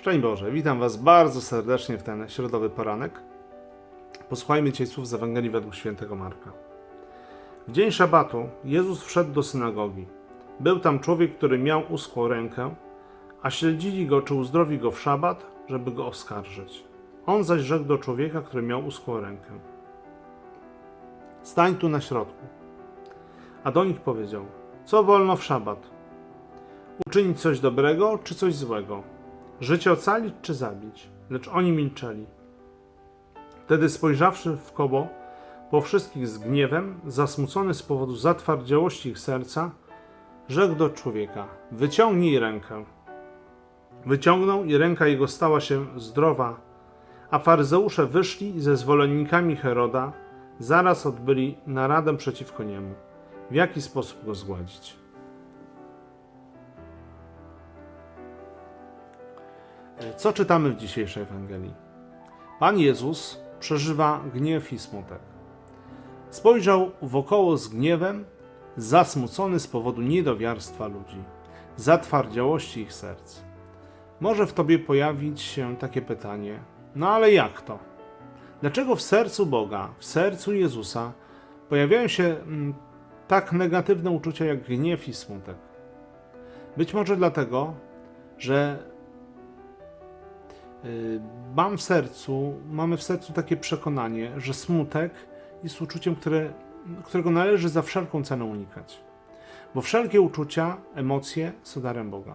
Szczęść Boże, witam Was bardzo serdecznie w ten środowy poranek. Posłuchajmy dzisiaj słów z Ewangelii według świętego Marka. W dzień szabatu Jezus wszedł do synagogi. Był tam człowiek, który miał uschłą rękę, a śledzili go, czy uzdrowi go w szabat, żeby go oskarżyć. On zaś rzekł do człowieka, który miał uschłą rękę. Stań tu na środku. A do nich powiedział, co wolno w szabat? Uczynić coś dobrego, czy coś złego? Życie ocalić czy zabić? Lecz oni milczeli. Wtedy spojrzawszy w koło po wszystkich z gniewem, zasmucony z powodu zatwardziałości ich serca, rzekł do człowieka: Wyciągnij rękę. Wyciągnął i ręka jego stała się zdrowa, a faryzeusze wyszli ze zwolennikami Heroda zaraz odbyli naradę przeciwko niemu. W jaki sposób go zgładzić? Co czytamy w dzisiejszej Ewangelii? Pan Jezus przeżywa gniew i smutek. Spojrzał wokoło z gniewem, zasmucony z powodu niedowiarstwa ludzi, zatwardziałości ich serc. Może w tobie pojawić się takie pytanie: no ale jak to? Dlaczego w sercu Boga, w sercu Jezusa pojawiają się mm, tak negatywne uczucia jak gniew i smutek? Być może dlatego, że mam w sercu, mamy w sercu takie przekonanie, że smutek jest uczuciem, które, którego należy za wszelką cenę unikać. Bo wszelkie uczucia, emocje są darem Boga.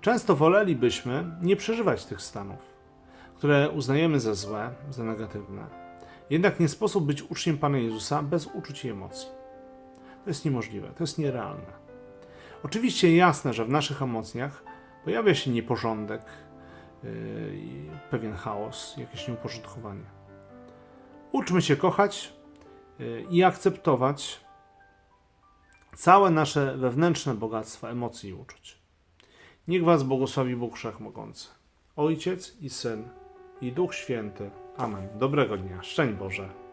Często wolelibyśmy nie przeżywać tych stanów, które uznajemy za złe, za negatywne. Jednak nie sposób być uczniem Pana Jezusa bez uczuć i emocji. To jest niemożliwe, to jest nierealne. Oczywiście jasne, że w naszych emocjach pojawia się nieporządek, pewien chaos, jakieś nieuporządkowanie. Uczmy się kochać yy, i akceptować całe nasze wewnętrzne bogactwa emocji i uczuć. Niech Was błogosławi Bóg Wszechmogący, Ojciec i Syn i Duch Święty. Amen. Dobrego dnia. Szczęść Boże.